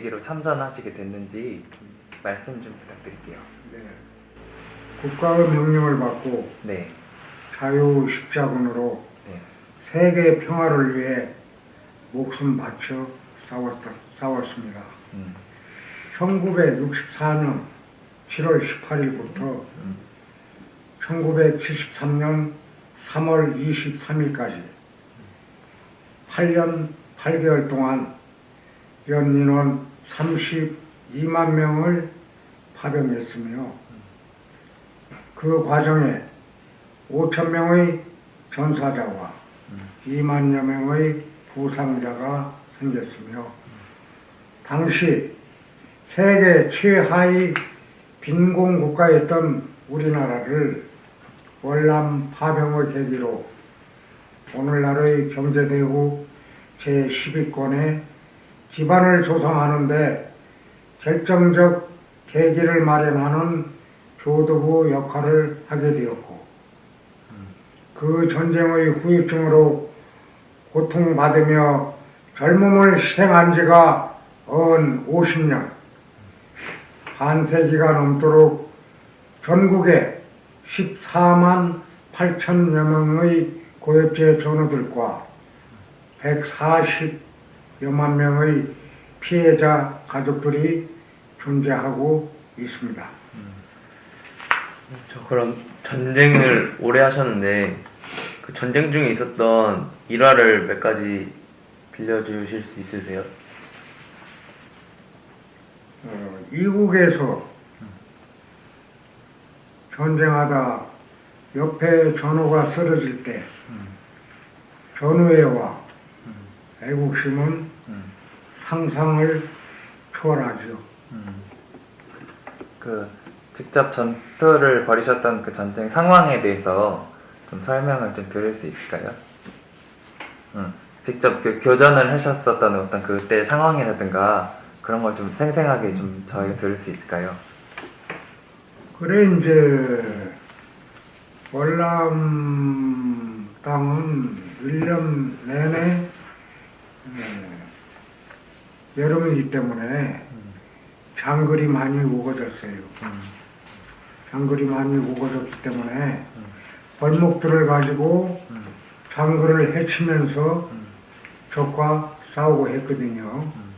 계기로 참전하시게 됐는지 말씀 좀 부탁드릴게요. 네. 국가의 명령을 받고 네, 자유 십자군으로 네, 세계 평화를 위해 목숨 바쳐 싸웠, 싸웠습니다. 음, 1964년 7월 18일부터 음, 1973년 3월 23일까지 8년 8개월 동안 연민원 32만 명을 파병했으며 그 과정에 5천 명의 전사자와 음. 2만여 명의 부상자가 생겼으며 당시 세계 최하위 빈곤 국가였던 우리나라를 월남 파병의 계기로 오늘날의 경제대국 제12권의 기반을 조성하는데 결정적 계기를 마련하는 교도부 역할을 하게 되었고 그 전쟁의 후유증으로 고통받으며 젊음을 희생한 지가 언 50년 반세기가 넘도록 전국에 14만 8천여 명의 고엽제 전우들과 140 여만 명의 피해자 가족들이 존재하고 있습니다. 저 그럼 전쟁을 오래 하셨는데 그 전쟁 중에 있었던 일화를 몇 가지 빌려주실 수 있으세요? 어, 이국에서 전쟁하다 옆에 전우가 쓰러질 때 음, 전우애와 애국심은 음, 상상을 초월하죠. 음. 그 직접 전투를 벌이셨던 그 전쟁 상황에 대해서 좀 설명을 좀 드릴 수 있을까요? 음, 직접 그 교전을 하셨었던 어떤 그때 상황이라든가 그런 걸 좀 생생하게 좀 저희가 들을 수 있을까요? 그래 이제 월남 땅은 1년 내내 에, 여름이기 때문에 장글이 많이 우거졌어요. 음, 장글이 많이 우거졌기 때문에 벌목들을 가지고 음, 장글을 해치면서 음, 적과 싸우고 했거든요. 음,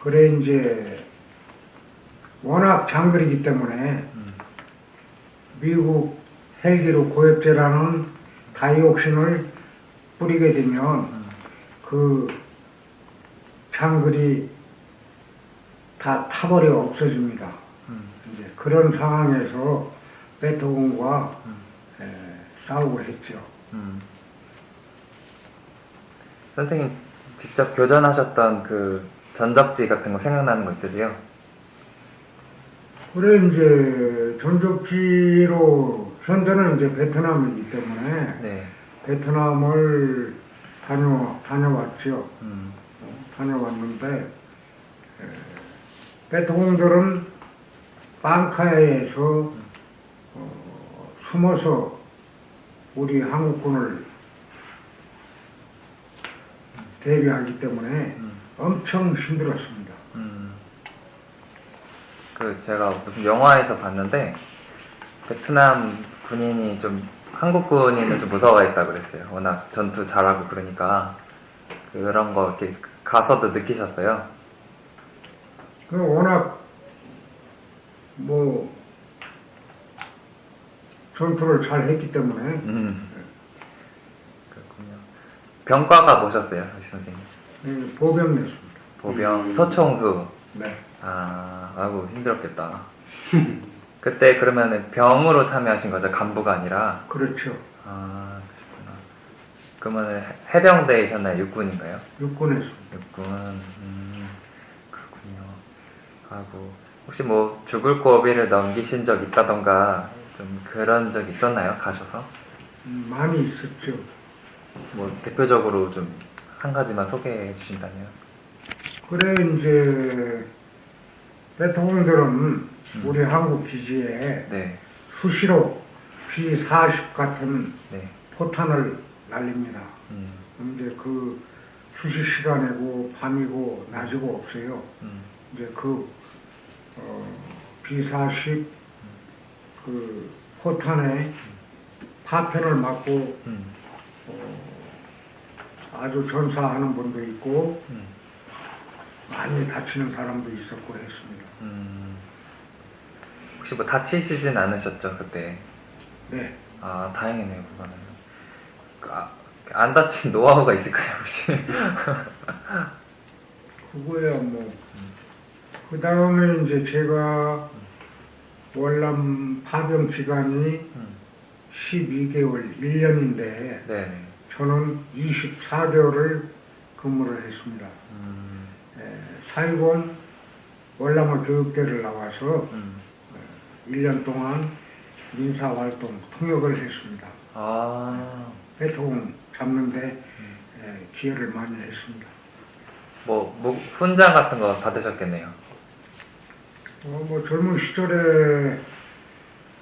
그래 이제 워낙 장글이기 때문에 음, 미국 헬기로 고엽제라는 다이옥신을 뿌리게 되면 음, 그 장글이 다 타버려 없어집니다. 음, 이제 그런 상황에서 베토군과 음, 에, 싸우고 했죠. 음. 선생님 직접 교전하셨던 그 전적지 같은 거 생각나는 거 있으세요? 그래 이제 전적지로 현재는 이제 베트남이기 때문에 네. 베트남을 다녀 다녀왔죠. 음, 다녀왔는데 에, 베트공들은 방카에서 어, 숨어서 우리 한국군을 대비하기 때문에 음. 엄청 힘들었습니다. 음. 그 제가 무슨 영화에서 봤는데 베트남 군인이 좀 한국 군인을 좀 무서워했다 그랬어요. 워낙 전투 잘하고 그러니까 그런 거 이렇게 가서도 느끼셨어요. 그 워낙 뭐 전투를 잘 했기 때문에 음. 그렇군요. 병과가 뭐셨어요, 선생님? 예, 보병냈습니다. 보병, 음. 서총수. 네. 아, 아이고 힘들었겠다. 그때 그러면은 병으로 참여하신 거죠, 간부가 아니라. 그렇죠. 아. 그러면 해병대셨나요? 육군인가요? 육군했습니다. 육군. 음, 그렇군요. 하고 혹시 뭐 죽을 고비를 넘기신 적 있다던가 좀 그런 적 있었나요? 가셔서? 음, 많이 있었죠. 뭐 대표적으로 좀 한 가지만 소개해 주신다면. 그래 이제 베트공들은 우리 한국 기지에 네, 수시로 B40 같은 네, 포탄을 난립니다. 음, 근데 그 휴식 시간이고 밤이고 낮이고 없어요. 음, 이제 그 어, B40 그 포탄에 파편을 맞고 음, 어, 아주 전사하는 분도 있고 음, 많이 다치는 사람도 있었고 했습니다. 음. 혹시 뭐 다치시진 않으셨죠 그때? 네, 아 다행이네요 그거는. 그, 아, 안 다친 노하우가 있을까요 혹시? 그거야 뭐. 그 다음에 이제 제가 월남 파병 기간이 음, 12개월, 1년인데 네네. 저는 24개월을 근무를 했습니다. 음, 에, 사이공 월남어 교육대를 나와서 음. 1년 동안 민사활동, 통역을 했습니다. 아, 배통 잡는데 에, 기여를 많이 했습니다. 뭐, 뭐 훈장 같은 거 받으셨겠네요. 어, 뭐 젊은 시절에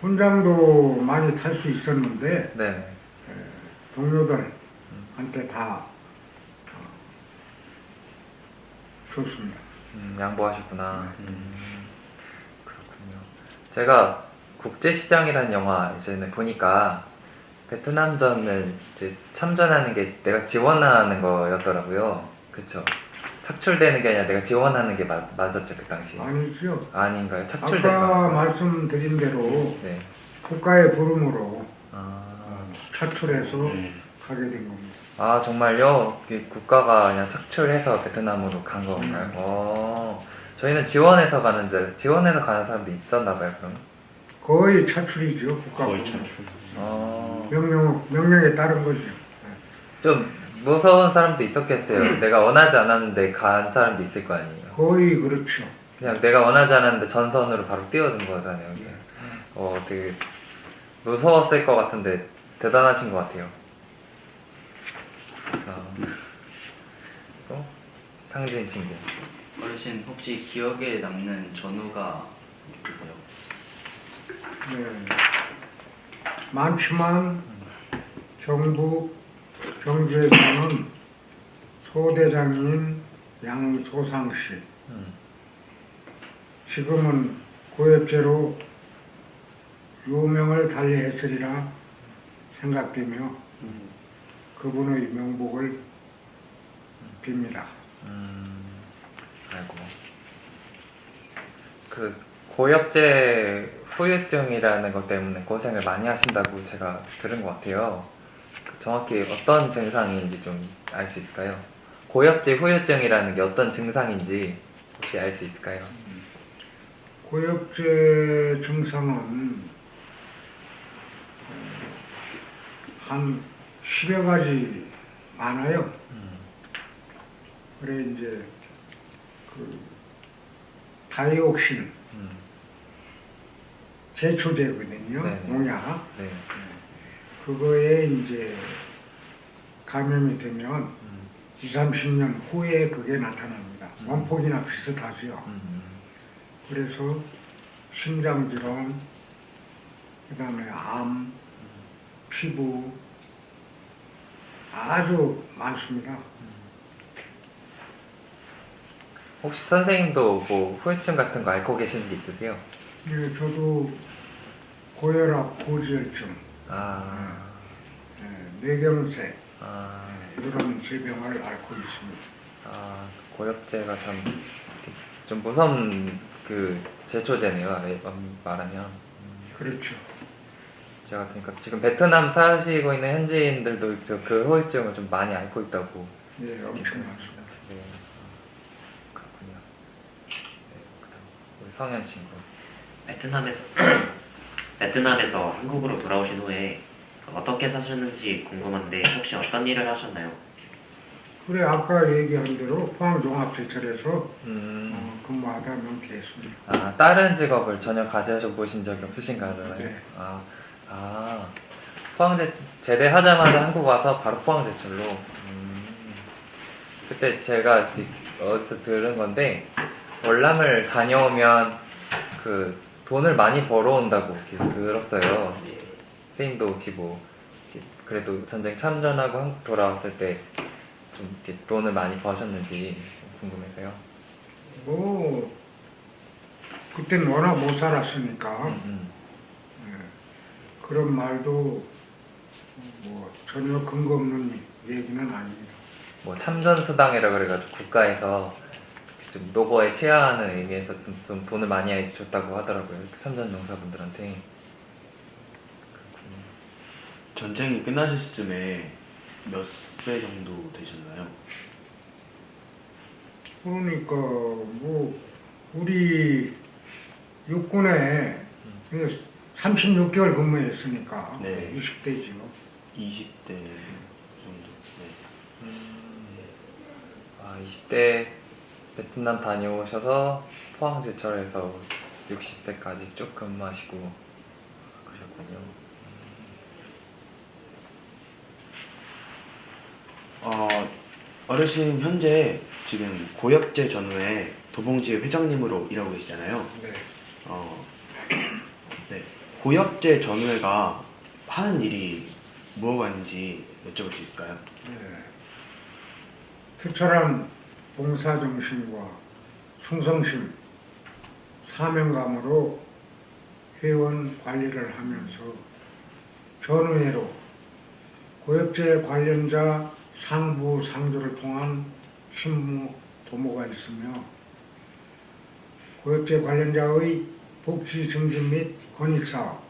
훈장도 많이 탈 수 있었는데 네네. 동료들한테 다 어, 줬습니다. 음, 양보하셨구나. 음, 그렇군요. 제가 국제시장이라는 영화 이제 보니까 베트남전을 이제 참전하는 게 내가 지원하는 거였더라고요. 그쵸? 착출되는 게 아니라 내가 지원하는 게 맞, 맞았죠, 그 당시. 아니죠. 아닌가요? 착출되는 아까 거. 말씀드린 대로 네. 국가의 부름으로 아, 차출해서 가게 된 겁니다. 아, 정말요? 그 국가가 그냥 착출해서 베트남으로 간 건가요? 음. 어, 저희는 지원해서 가는 줄 알았어요. 지원해서 가는 사람도 있었나 봐요, 그럼. 거의 차출이죠. 국가 거의. 차출. 어, 명령 명령에 따른 거죠. 좀 무서운 사람도 있었겠어요. 내가 원하지 않았는데 간 사람도 있을 거 아니에요. 거의 그렇죠. 그냥 내가 원하지 않았는데 전선으로 바로 뛰어든 거잖아요. 이게. 어, 되게 무서웠을 것 같은데 대단하신 것 같아요. 어, 또 상진 친구. 어르신 혹시 기억에 남는 전후가 있으세요? 네. 많지만 정부 경제에서는 소대장인 양소상 씨 음, 지금은 고엽제로 유명을 달리했으리라 생각되며 그분의 명복을 빕니다. 음, 아이고. 그 고엽제 후유증이라는 것 때문에 고생을 많이 하신다고 제가 들은 것 같아요. 그 정확히 어떤 증상인지 좀 알 수 있을까요? 고엽제 후유증이라는 게 어떤 증상인지 혹시 알 수 있을까요? 고엽제 증상은 한 10여 가지 많아요. 음, 그래 이제 그 다이옥신 음, 제초제거든요. 네네. 농약 네. 그거에 이제 감염이 되면 음, 2, 30년 후에 그게 나타납니다. 음. 원폭이나 비슷하죠. 음, 그래서 심장질환, 그 다음에 암, 피부 아주 많습니다. 혹시 선생님도 뭐 후유증 같은 거 앓고 계시는 게 있으세요? 예, 저도 고혈압, 고지혈증, 아, 예, 뇌경색 아, 이런 질병을 앓고 있습니다. 아, 고엽제가 참 좀 무서운 그 제초제네요. 네, 음, 말하면. 음, 그렇죠. 제가 그러니까 지금 베트남 사시고 있는 현지인들도 저 그 후유증을 좀 많이 앓고 있다고. 예, 엄청 많습니다. 네, 어, 그렇군요. 네, 그다음 우리 성현 친구. 베트남에서 베트남에서 한국으로 돌아오신 후에 어떻게 사셨는지 궁금한데 혹시 어떤 일을 하셨나요? 그래 아까 얘기한 대로 포항종합제철에서 음, 어, 근무하다 명퇴했습니다. 아 다른 직업을 전혀 가지셔 보신 적이 없으신가 하잖아요. 네. 아, 아 포항제 제대하자마자 한국 와서 바로 포항제철로. 음, 그때 제가 어디서 들은 건데 월남을 다녀오면 그 돈을 많이 벌어온다고 이렇게 들었어요. 선생님도 혹시 뭐 그래도 전쟁 참전하고 한국 돌아왔을 때 좀 돈을 많이 버셨는지 궁금해서요. 뭐 그땐 워낙 못 살았으니까 음, 예, 그런 말도 뭐 전혀 근거 없는 얘기는 아닙니다. 뭐 참전 수당이라 그래가지고 국가에서 좀 노고에 체하는 의미에서 좀, 좀 돈을 많이 줬다고 하더라고요. 참전 용사분들한테. 전쟁이 끝나실 시점에 몇 세 정도 되셨나요? 그러니까 뭐 우리 육군에 36개월 근무했으니까 네. 20대지요. 20대 정도. 네. 아, 20대 베트남 다녀오셔서 포항제철에서 60세까지 쭉 근무하시고 그러셨군요. 어, 어르신 현재 지금 고엽제 전후에 도봉지회 회장님으로 일하고 계시잖아요. 네. 어, 네. 고엽제 전후회가 하는 일이 무엇가 있는지 여쭤볼 수 있을까요? 네. 특별한 봉사정신과 충성심, 사명감으로 회원 관리를 하면서 전후회로 고엽제 관련자 상부 상조를 통한 신무 도모가 있으며 고엽제 관련자의 복지 증진 및 권익사업,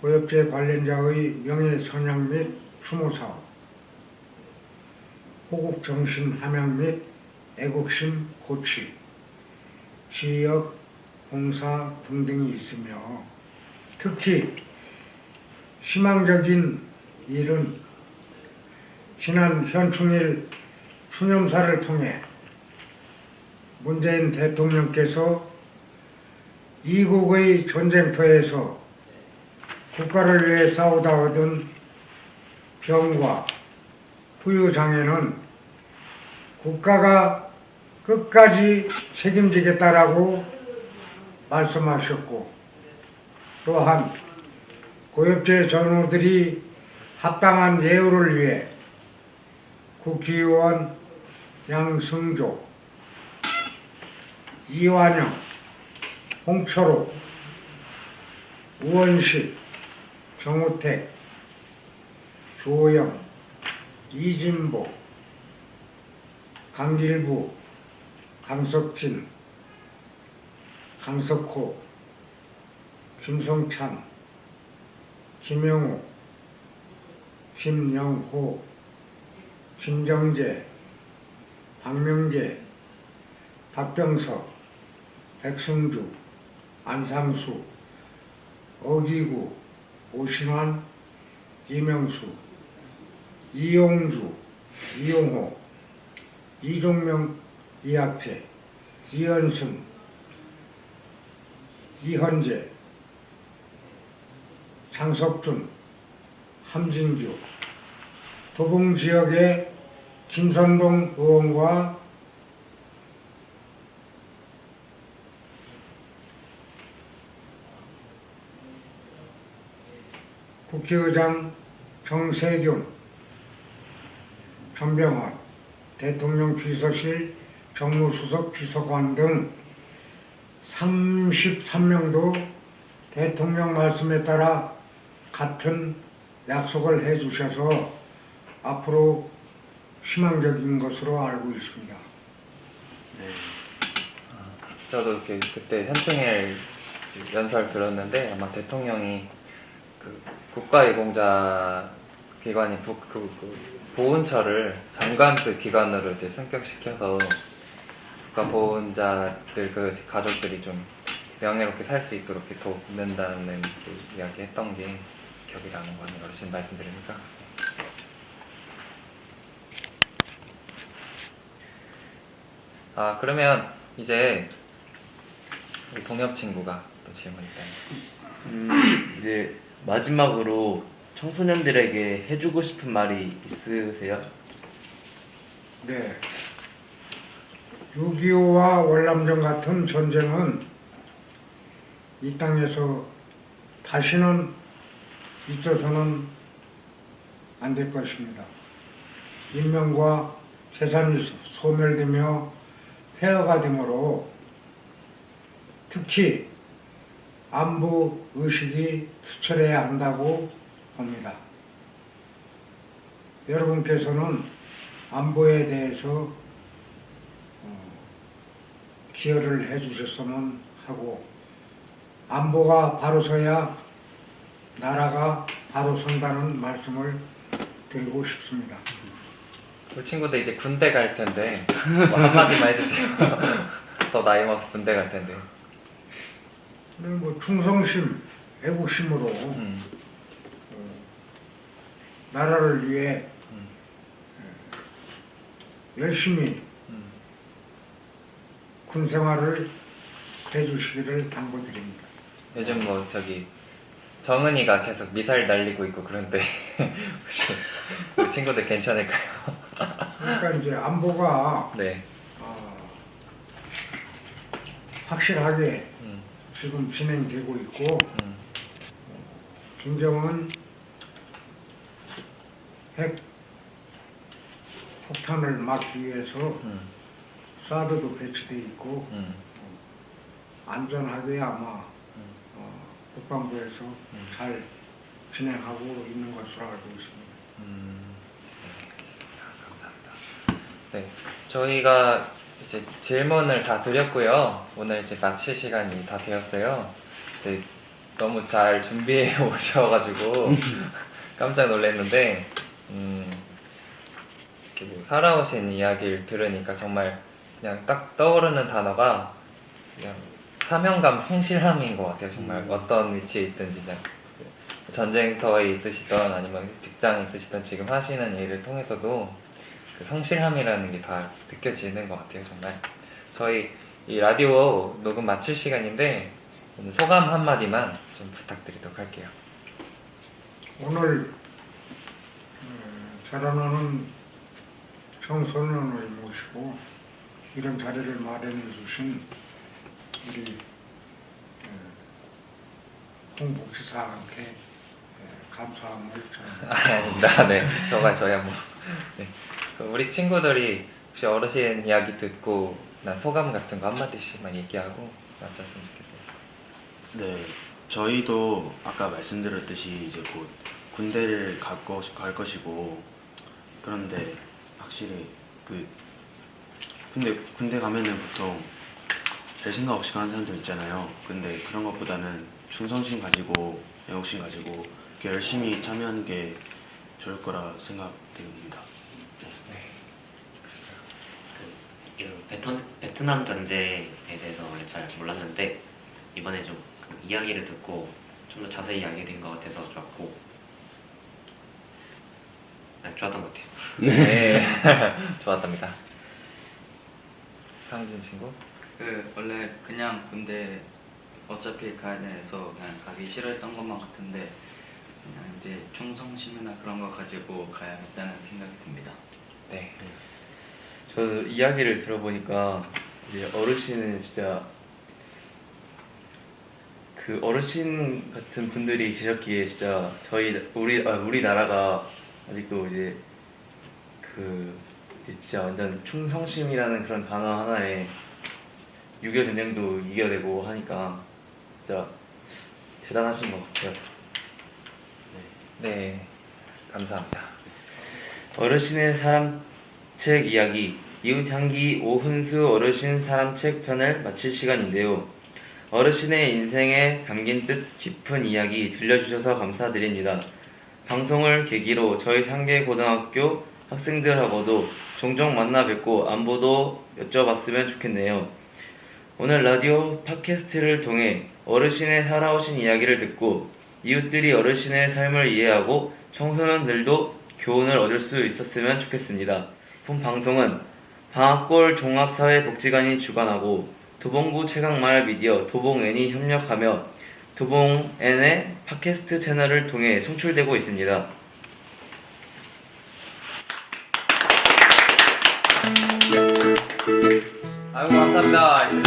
고엽제 관련자의 명예 선양 및 추모사업, 호국정신 함양 및 애국심 고취, 지역 봉사 등등이 있으며 특히 희망적인 일은 지난 현충일 추념사를 통해 문재인 대통령께서 이국의 전쟁터에서 국가를 위해 싸우다 얻은 병과 부유장애는 국가가 끝까지 책임지겠다라고 말씀하셨고 또한 고엽제 전우들이 합당한 예우를 위해 국회의원 양승조, 이완영, 홍철호, 우원식, 정우택, 조영, 이진보, 강길부, 강석진, 강석호, 김성찬, 김영우, 김영호, 김정재, 박명재, 박병석, 백승주, 안상수, 어기구, 오신환, 이명수, 이용주, 이용호, 이종명, 이학재, 이현승, 이현재, 장석준, 함진규, 도봉 지역의 김선동 의원과 국회의장 정세균, 전병헌, 대통령 비서실 정무수석 비서관 등 33명도 대통령 말씀에 따라 같은 약속을 해 주셔서 앞으로 희망적인 것으로 알고 있습니다. 네. 저도 이렇게 그때 현충일 연설 들었는데 아마 대통령이 그 국가유공자 기관인 부, 그, 그 보훈처를 장관급 기관으로 이제 승격시켜서 국가 보훈자들 그 가족들이 좀 명예롭게 살 수 있도록 돕는다는 그 이야기 했던 게 기억이 나는 거네요. 어르신 말씀드리니까. 아, 그러면 이제 우리 동엽 친구가 또 질문 있다요. 음, 이제 마지막으로 청소년들에게 해주고 싶은 말이 있으세요? 네. 6.25와 월남전 같은 전쟁은 이 땅에서 다시는 있어서는 안 될 것입니다. 인명과 재산이 소멸되며 폐허가 되므로 특히 안보 의식이 투철해야 한다고 봅니다. 여러분께서는 안보에 대해서 어, 기여를 해주셨으면 하고 안보가 바로 서야 나라가 바로 선다는 말씀을 드리고 싶습니다. 우리 친구들 이제 군대 갈 텐데 뭐 한마디만 해주세요. 더 나이 먹어서 군대 갈 텐데. 뭐 충성심, 애국심으로 음, 어, 나라를 위해 음. 어, 열심히 음. 군 생활을 해주시기를 당부드립니다. 요즘 뭐 저기 정은이가 계속 미사일 날리고 있고 그런데 혹시 우리 친구들 괜찮을까요? 그러니까 이제 안보가 네. 어, 확실하게 음, 지금 진행되고 있고 음, 김정은 핵 폭탄을 막기 위해서 음, 사드도 배치돼 있고 음, 안전하게 아마 음. 어, 국방부에서 음. 잘 진행하고 있는 것으로 알고 있습니다. 음. 네, 감사합니다. 네, 저희가 이제 질문을 다 드렸고요. 오늘 이제 마칠 시간이 다 되었어요. 네, 너무 잘 준비해 오셔가지고 깜짝 놀랐는데, 음, 이렇게 뭐 살아오신 이야기를 들으니까 정말 그냥 딱 떠오르는 단어가 그냥 사명감 성실함인 것 같아요. 정말 음. 어떤 위치에 있든지 그냥 그 전쟁터에 있으시던 아니면 직장에 있으시던 지금 하시는 일을 통해서도 그 성실함이라는 게 다 느껴지는 것 같아요. 정말 저희 이 라디오 녹음 마칠 시간인데 소감 한마디만 좀 부탁드리도록 할게요. 오늘 어, 자라나는 청소년을 모시고 이런 자리를 마련해 주신 우리 어, 홍복지사한테 어, 감사함을 전합니다. 아. 네, 저가 저야 뭐. 네. 그럼 우리 친구들이 혹시 어르신 이야기 듣고 난 소감 같은 거 한마디씩만 얘기하고 마쳤으면 좋겠어요. 네, 저희도 아까 말씀드렸듯이 이제 곧 군대를 갈, 것, 갈 것이고 그런데 확실히 그 군대 군대 가면은 보통 별 생각 없이 가는 사람들 있잖아요. 근데 그런 것보다는 충성심 가지고 애국심 가지고 열심히 참여하는 게 좋을 거라 생각됩니다. 그, 이 베트, 베트남 전쟁에 대해서 잘 몰랐는데 이번에 좀 그 이야기를 듣고 좀 더 자세히 알게 된 것 같아서 좋았고 네, 좋았던 것 같아요. 네, 좋았답니다. 상진 친구? 그 원래 그냥 군대 어차피 가야 돼서 그냥 가기 싫어했던 것만 같은데 그냥 이제 충성심이나 그런 거 가지고 가야겠다는 생각이 듭니다. 네. 저 이야기를 들어보니까 이제 어르신은 진짜 그 어르신 같은 분들이 계셨기에 진짜 저희 우리 아, 우리나라가 아직도 이제 그 진짜 완전 충성심이라는 그런 단어 하나에 6.25 전쟁도 이겨내고 하니까 진짜 대단하신 것 같아요. 네, 감사합니다. 어르신의 사람책 이야기 이웃향기 오훈수 어르신 사람책 편을 마칠 시간인데요. 어르신의 인생에 담긴 뜻 깊은 이야기 들려주셔서 감사드립니다. 방송을 계기로 저희 상계 고등학교 학생들하고도 종종 만나 뵙고 안보도 여쭤봤으면 좋겠네요. 오늘 라디오 팟캐스트를 통해 어르신의 살아오신 이야기를 듣고 이웃들이 어르신의 삶을 이해하고 청소년들도 교훈을 얻을 수 있었으면 좋겠습니다. 본 방송은 방학골 종합사회복지관이 주관하고 도봉구 최강마을 미디어 도봉N이 협력하며 도봉N의 팟캐스트 채널을 통해 송출되고 있습니다. 좋습니다. 감사합니다.